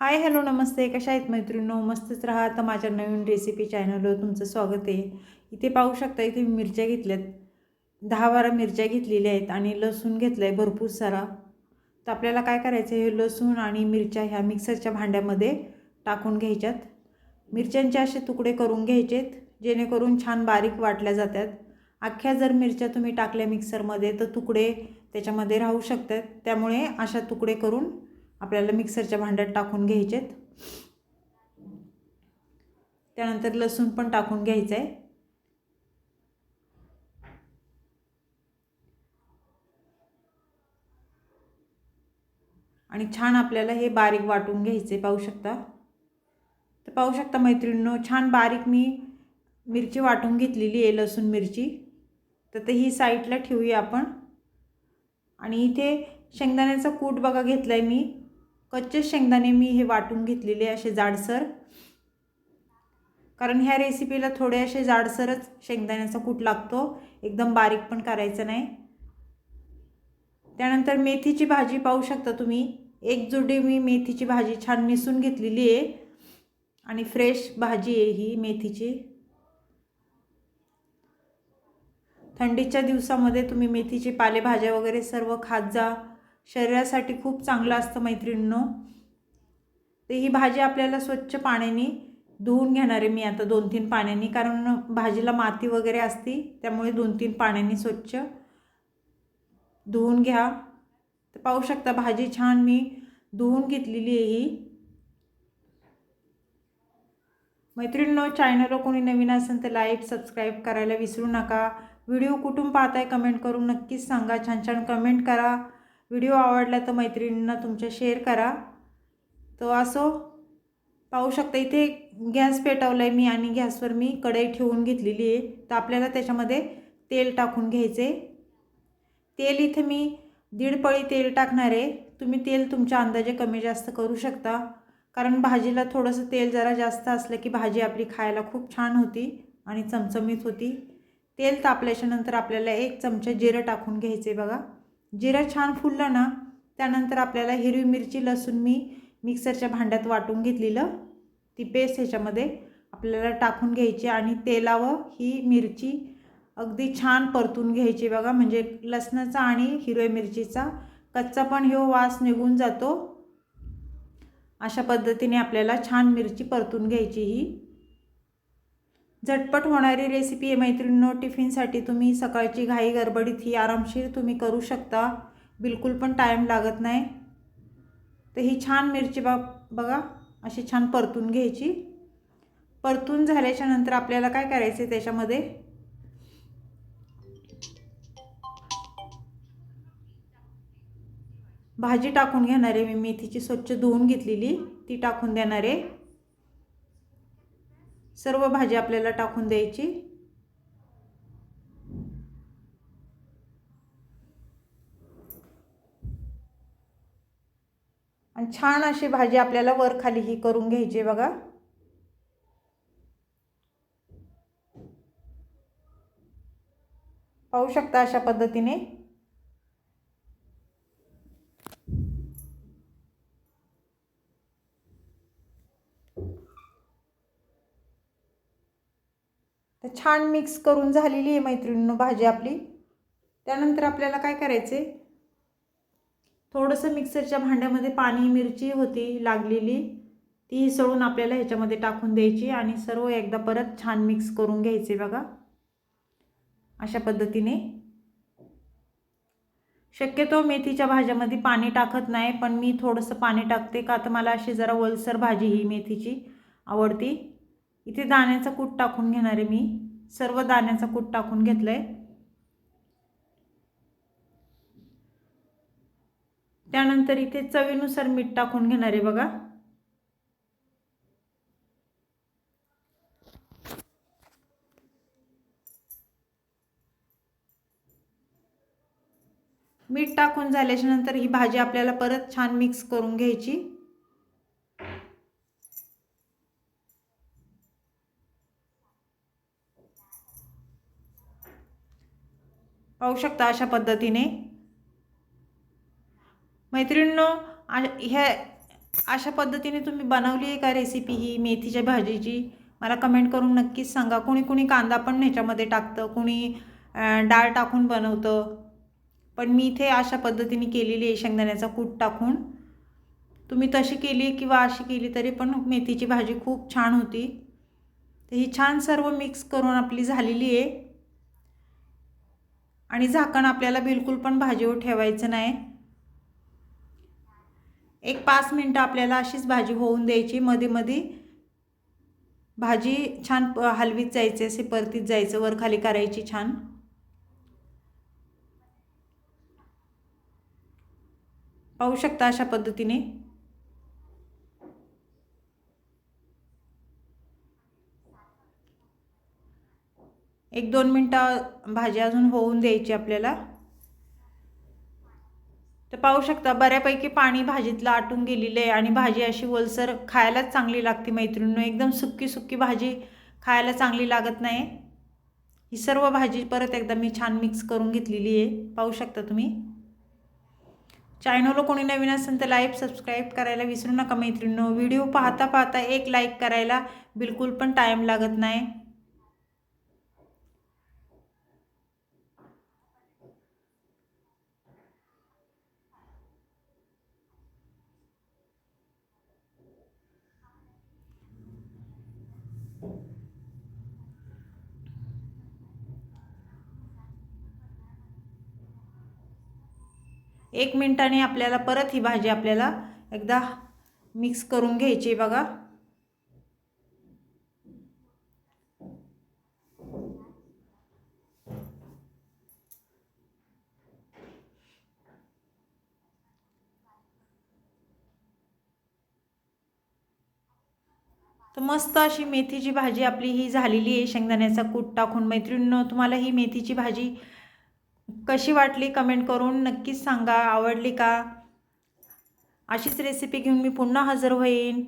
Hi hello नमस्ते. कशा आहेत मैत्रिणो? मस्तच राहा. तर माझ्या नवीन रेसिपी चॅनलवर तुमचं स्वागत आहे. इथे पाहू शकता इथे मी मिरच्या घेतल्यात. दहा बारा मिरच्या घेतलेल्या आहेत आणि लसूण घेतलं आहे भरपूर सारा. तर आपल्याला काय करायचं आहे? हे लसूण आणि मिरच्या ह्या मिक्सरच्या भांड्यामध्ये टाकून घ्यायच्यात. मिरच्यांचे असे तुकडे करून घ्यायचेत जेणेकरून छान बारीक वाटल्या जातात. अख्ख्या जर मिरच्या तुम्ही टाकल्या मिक्सरमध्ये तर तुकडे त्याच्यामध्ये राहू शकतात. त्यामुळे अशा तुकडे करून आपल्याला मिक्सरच्या भांड्यात टाकून घ्यायचेत. त्यानंतर लसूण पण टाकून घ्यायचं आहे आणि छान आपल्याला हे बारीक वाटून घ्यायचे पाहू शकता. तर पाहू शकता मैत्रिणींनो छान बारीक मी मिरची वाटून घेतलेली आहे लसूण मिरची. तर ते ही साईडला ठेवूया आपण. आणि इथे शेंगदाण्याचा कूट बघा घेतला आहे मी. कच्चे शेंगदाणे मी हे वाटून घेतलेले असे जाडसर. कारण ह्या रेसिपीला थोडे असे जाडसरच शेंगदाण्याचा कूट लागतो. एकदम बारीक पण करायचं नाही. त्यानंतर मेथीची भाजी पाहू शकता तुम्ही. एक जुडी मी मेथीची भाजी छान निसून घेतलेली आहे. आणि फ्रेश भाजी आहे ही मेथीची. थंडीच्या दिवसामध्ये तुम्ही मेथीची पालेभाज्या वगैरे सर्व खात जा. शरीरासाठी खूप चांगलं असतं मैत्रिणींनो. तर ही भाजी आपल्याला स्वच्छ पाण्याने धुवून घेणार आहे मी आता दोन तीन पाण्याने. कारण भाजीला माती वगैरे असती त्यामुळे दोन तीन पाण्याने स्वच्छ धुवून घ्या. तर पाहू शकता भाजी छान मी धुवून घेतलेली आहे ही. मैत्रिणींनो चॅनलवर कोणी नवीन असेल तर लाईक सबस्क्राईब करायला विसरू नका. व्हिडिओ कुठून पाहताय कमेंट करून नक्कीच सांगा. छान छान कमेंट करा. व्हिडिओ आवडला तर मैत्रिणींना तुमच्या शेअर करा. तो असो पाहू शकता इथे गॅस पेटवला आहे मी आणि गॅसवर मी कढई ठेवून घेतलेली आहे. तर आपल्याला त्याच्यामध्ये तेल टाकून घ्यायचे तेल इथे मी दीड पळी तेल टाकणार आहे. तुम्ही तेल तुमच्या अंदाजे कमी जास्त करू शकता. कारण भाजीला थोडंसं तेल जरा जास्त असलं की भाजी आपली खायला खूप छान होती आणि चमचमीत होती. तेल तापल्याच्यानंतर आपल्याला एक चमचा जिरं टाकून घ्यायचे बघा. जिरं छान फुललं ना त्यानंतर आपल्याला हिरवी मिरची लसूण मी मिक्सरच्या भांड्यात वाटून घेतलेलं. ती पेस्ट ह्याच्यामध्ये आपल्याला टाकून घ्यायची आणि तेलावर ही मिरची अगदी छान परतून घ्यायची बघा. म्हणजे लसणाचा आणि हिरव्या मिरचीचा कच्चा पण हो वास निघून जातो. अशा पद्धतीने आपल्याला छान मिरची परतून घ्यायची ही. झटपट होणारी रेसिपी आहे मैत्रिणींनो. टिफिनसाठी तुम्ही सकाळची घाई गडबडीत ही आरामशीर तुम्ही करू शकता. बिलकुल पण टाईम लागत नाही. तर ही छान मिरची बा बघा अशी छान परतून घ्यायची. परतून झाल्याच्यानंतर आपल्याला काय करायचं आहे त्याच्यामध्ये? भाजी टाकून घेणार आहे मी. मेथीची स्वच्छ धुवून घेतलेली. ती टाकून देणार आहे. सर्व भाजी आपल्याला टाकून द्यायची. आणि छान अशी भाजी आपल्याला वर खाली ही करून घ्यायची बघा. पाहू शकता अशा पद्धतीने तर छान मिक्स करून झालेली आहे मैत्रिणीनं भाजी आपली. त्यानंतर आपल्याला काय करायचे थोडंसं मिक्सरच्या भांड्यामध्ये पाणी मिरची होती लागलेली. ती सळून आपल्याला ह्याच्यामध्ये टाकून द्यायची आणि सर्व एकदा परत छान मिक्स करून घ्यायचे बघा. अशा पद्धतीने. शक्यतो मेथीच्या भाज्यामध्ये पाणी टाकत नाही पण मी थोडंसं पाणी टाकते का तर मला अशी जरा वलसर भाजी ही मेथीची आवडती. इथे दाण्याचा कूट टाकून घेणार आहे मी. सर्व दाण्याचा कूट टाकून घेतलं आहे त्यानंतर इथे चवीनुसार मीठ टाकून घेणार आहे बघा. मीठ टाकून झाल्याच्यानंतर ही भाजी आपल्याला परत छान मिक्स करून घ्यायची. पाहू शकता अशा पद्धतीने. मैत्रिणींनो ह्या अशा पद्धतीने तुम्ही बनवली आहे का रेसिपी ही मेथीच्या भाजीची? मला कमेंट करून नक्कीच सांगा. कोणी कोणी कांदा पण ह्याच्यामध्ये टाकतं कोणी डाळ टाकून बनवतं. पण मी इथे अशा पद्धतीने केलेली आहे शेंगदाण्याचा कूट टाकून. तुम्ही तशी केली किंवा अशी केली तरी पण मेथीची भाजी खूप छान होती. तर ही छान सर्व मिक्स करून आपली झालेली आहे. आणि झाकण आपल्याला बिलकुल पण भाजीवर ठेवायचं नाही. एक पाच मिनटं आपल्याला अशीच भाजी होऊन द्यायची. मध्ये मध्ये भाजी छान प- हलवीत जायचे असे परतीत जायचं वर खाली करायची छान. पाहू शकता अशा पद्धतीने. एक दोन मिनटं भाजी अजून होऊन द्यायची आपल्याला. तर पाहू शकता बऱ्यापैकी पाणी भाजीतलं आटून गेलेलं आहे आणि भाजी अशी ओलसर खायलाच चांगली लागते मैत्रिणीनं. एकदम सुक्की सुक्की भाजी खायला चांगली लागत नाही. ही सर्व भाजी परत एकदा मी छान मिक्स करून घेतलेली आहे. पाहू शकता तुम्ही. चॅनलला कोणी नवीन असेल तर लाईक सबस्क्राईब करायला विसरू नका मैत्रिणीनं. व्हिडिओ पाहता पाहता एक लाईक करायला बिलकुल पण टाईम लागत नाही. एक मिनिटाने आपल्याला परत ही भाजी आपल्याला एकदा मिक्स करून घ्यायची बघा. तर मस्त अशी मेथीची भाजी आपली ही झालेली आहे. शेंगदाण्याचा कूट टाकून मैत्रिणीनं तुम्हाला ही मेथीची भाजी कशी वाटली कमेंट करून नक्कीच सांगा. आवडली का? अशीच रेसिपी घेऊन मी पुन्हा हजर होईन.